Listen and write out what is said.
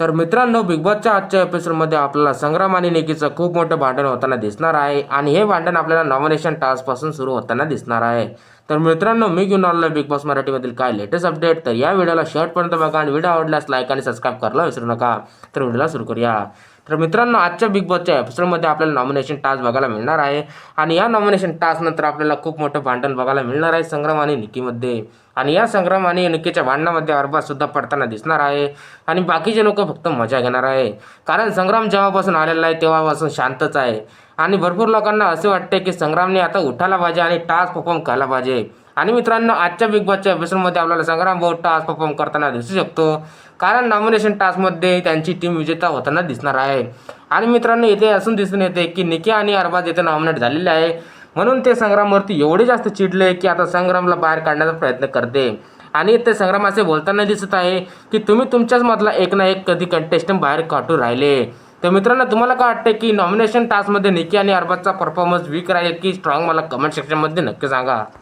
तर मित्रांनो बिग बॉसच्या आजच्या एपिसोडमध्ये आपल्याला संग्राम आणि निकीचं खूप मोठं भांडण होताना दिसणार आहे आणि हे भांडण आपल्याला नॉमिनेशन टास्कपासून सुरू होताना दिसणार आहे. तर मित्रांनो मी घेऊन आलो बिग बॉस मराठीमधील काय लेटेस्ट अपडेट तर या व्हिडिओला शर्टपर्यंत बघा आणि व्हिडिओ आवडल्यास लाईक आणि सबस्क्राईब करायला विसरू नका. तर व्हिडिओला सुरू करूया. तर मित्रांनो आजच्या बिग बॉसच्या एपिसोडमध्ये आपल्याला नॉमिनेशन टास्क बघायला मिळणार आहे. आणि या नॉमिनेशन टास्कनंतर आपल्याला खूप मोठं भांडण बघायला मिळणार आहे. संग्राम आणि निकीमध्ये. आणि या संग्राम आणि निकीच्या भांडणामध्ये अरबाजसुद्धा पडताना दिसणार आहे. आणि बाकीचे लोक फक्त मजा घेणार आहे. कारण संग्राम जेव्हापासून आलेला आहे तेव्हापासून शांतच आहे. आणि भरपूर लोकांना असे वाटते की संग्रामने आता उठायला पाहिजे आणि टास्क परफॉर्म करायला पाहिजे. आणि मित्रांनो आजच्या बिग बॉसच्या एपिसोडमध्ये आपल्याला संग्राम भाऊ टास्क परफॉर्म करताना दिसू शकतो. कारण नॉमिनेशन टास्कमध्ये त्यांची टीम विजेता होताना दिसणार आहे. आणि मित्रांनो इथे असून दिसून येते की निकी आणि अरबाज इथे नॉमिनेट झालेले आहे. म्हणून ते संग्रामवरती एवढे जास्त चिडले की आता संग्रामला बाहेर काढण्याचा प्रयत्न करते. आणि ते संग्राम असे बोलताना दिसत आहे की तुम्ही तुमच्याच मधला एक ना एक कधी कंटेस्टंट बाहेर काढून राहिले. तर मित्रांनो तुम्हाला काय वाटतं की नॉमिनेशन टास्कमध्ये निकी आणि अरबाजचा परफॉर्मन्स वीक राहील की स्ट्रॉंग मला कमेंट सेक्शनमध्ये नक्की सांगा.